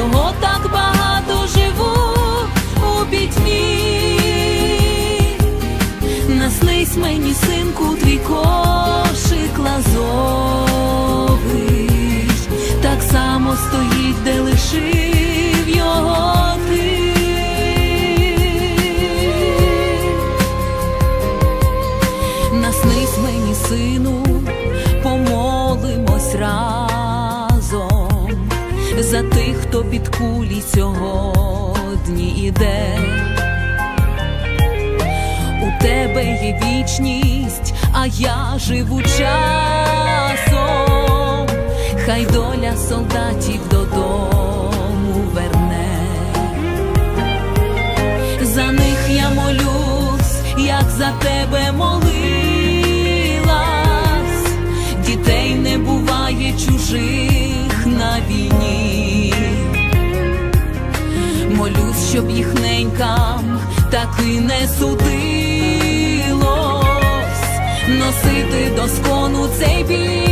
його так багато живу у пітьмі. наслись мені, синку, твій кошик лазовий, так само стоїть, де за тих, хто під кулі сьогодні іде. У тебе є вічність, а я живу часом. Хай доля солдатів додому верне. За них я молюсь, як за тебе молилась. Дітей не буває чужих на війні. Щоб їх ненькам таки не судилось носити до скону цей біль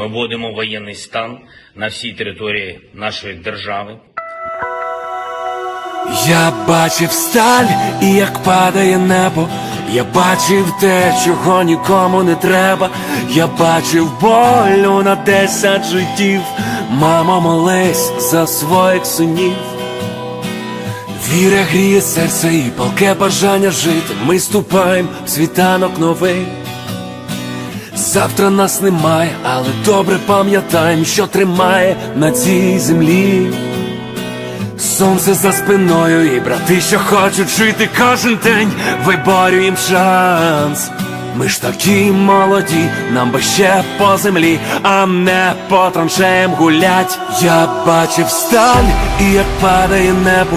Ми вводимо воєнний стан на всій території нашої держави. Я бачив сталь і як падає небо. Я бачив те, чого нікому не треба. Я бачив болю на десять життів. Мамо, молись за своїх синів. Віра гріє серце і палке бажання жити. Ми ступаємо в світанок новий. Завтра нас немає, але добре пам'ятаємо, що тримає на цій землі. Сонце за спиною і брати, що хочуть жити кожен день, виборюєм шанс Ми ж такі молоді, нам би ще по землі, а не по траншеям гулять. Я бачив сталь і як падає небо.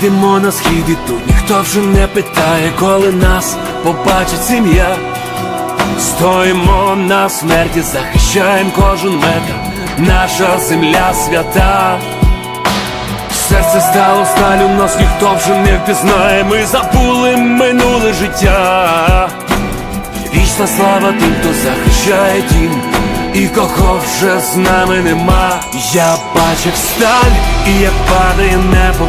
Йдемо на схід і тут ніхто вже не питає, коли нас побачить сім'я. Стоїмо на смерті, захищаємо кожен метр, наша земля свята. Серце стало сталю, нас ніхто вже не впізнає, ми забули минуле життя. Вічна слава тим, хто захищає дім, і кого вже з нами нема. Я бачив сталь, і як падає небо.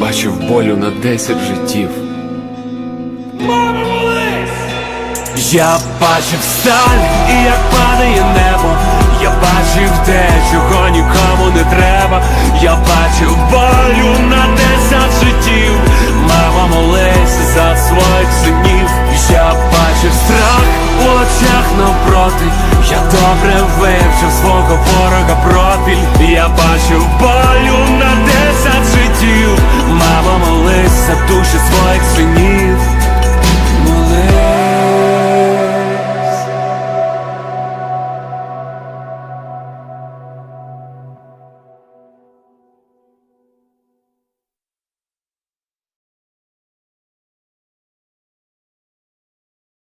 Бачив болю на десять життів. Я бачив сталь і як падає небо. Я бачив те, чого нікому не треба. Я бачив болю на десять життів. Мама молись за своїх синів. Я бачив страх у очах навпроти, я добре вивчив свого ворога профіль, я бачив болю на десять життів, мамо молися душі своїх синів.